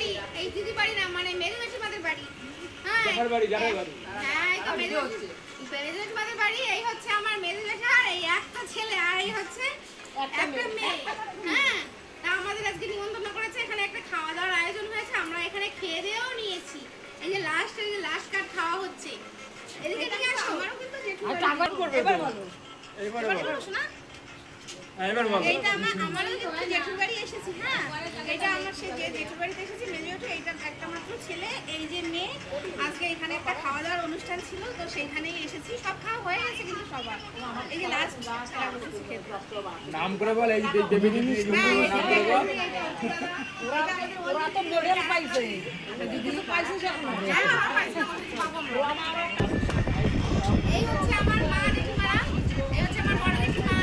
বাড়ি এই দিদি বাড়ি না মানে মেরু জেঠিমাদের বাড়ি। হ্যাঁ বাড়ি, বাড়ি। হ্যাঁ মেরু জেঠিমাদের বাড়ি এই হচ্ছে আমার মেরু জেঠা আর এই একটা ছেলে আর এই হচ্ছে একটা মেয়ে। হ্যাঁ তা আমাদের আজকে নিমন্ত্রণ করেছে এখানে একটা খাওয়া দাওয়ার আয়োজন হয়েছে আমরা এখানে খেয়ে দিয়েও নিয়েছি। এই যে লাস্ট এই যে লাস্ট কার্ড খাওয়া হচ্ছে। এদিকে এদিকে আসো। আমারও কিন্তু জেঠু এবার বলো। এবার বলো শোনা? হ্যাঁ, এবার বলো। এইটা আমার আমারও কিন্তু জেঠুর বাড়ি এসেছি হ্যাঁ। জেঠুর বাড়িতে এসেছি মেজে ওঠে এইটা একটা মাত্র ছেলে এই যে মেয়ে আজকে এখানে একটা খাওয়া দাওয়ার অনুষ্ঠান ছিল তো সেইখানেই এসেছি সব খাওয়া হয়ে গেছে কিন্তু সবার। এই যে লাস্ট নাম করে বল এই যে দেবী দিদি ওরা তো মেডেল পাইছে। পাইছে সে এখন। হ্যাঁ, আমার পাশে পাবো আমরা। এই হচ্ছে আমার মা জেঠিমারা এই হচ্ছে আমার বড় জেঠিমা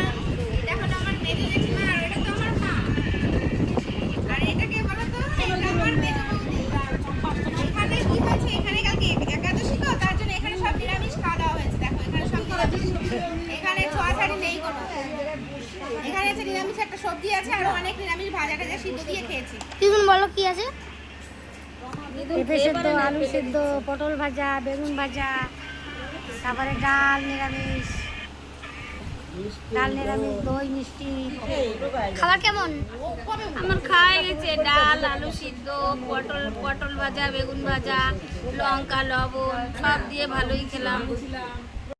এটা হলো আমার মেজো জেঠিমা আর এটা তো আমার মা আর এটাকে বলো তো এটা আমার মেজো বৌদি এখানে কি হয়েছে এখানে কালকে একাদশী তো তার জন্য এখানে সব নিরামিষ খাওয়া দাওয়া হয়েছে দেখো এখানে সব নিরামিষ এখানে ছোঁয়া নেই কোনো। এখানে হচ্ছে নিরামিষ একটা সবজি আছে আর অনেক নিরামিষ ভাজা টাজা সিদ্ধ দিয়ে খেয়েছি। বলো কি আছে? পেঁপে সেদ্ধ আলু সেদ্ধ পটল ভাজা বেগুন ভাজা তারপরে ডাল নিরামিষ। ডাল নিরামিষ দই মিষ্টি। খাবার কেমন? আমার খাওয়া গেছে ডাল আলু সিদ্ধ পটল পটল ভাজা বেগুন ভাজা লঙ্কা লবণ সব দিয়ে ভালোই খেলাম।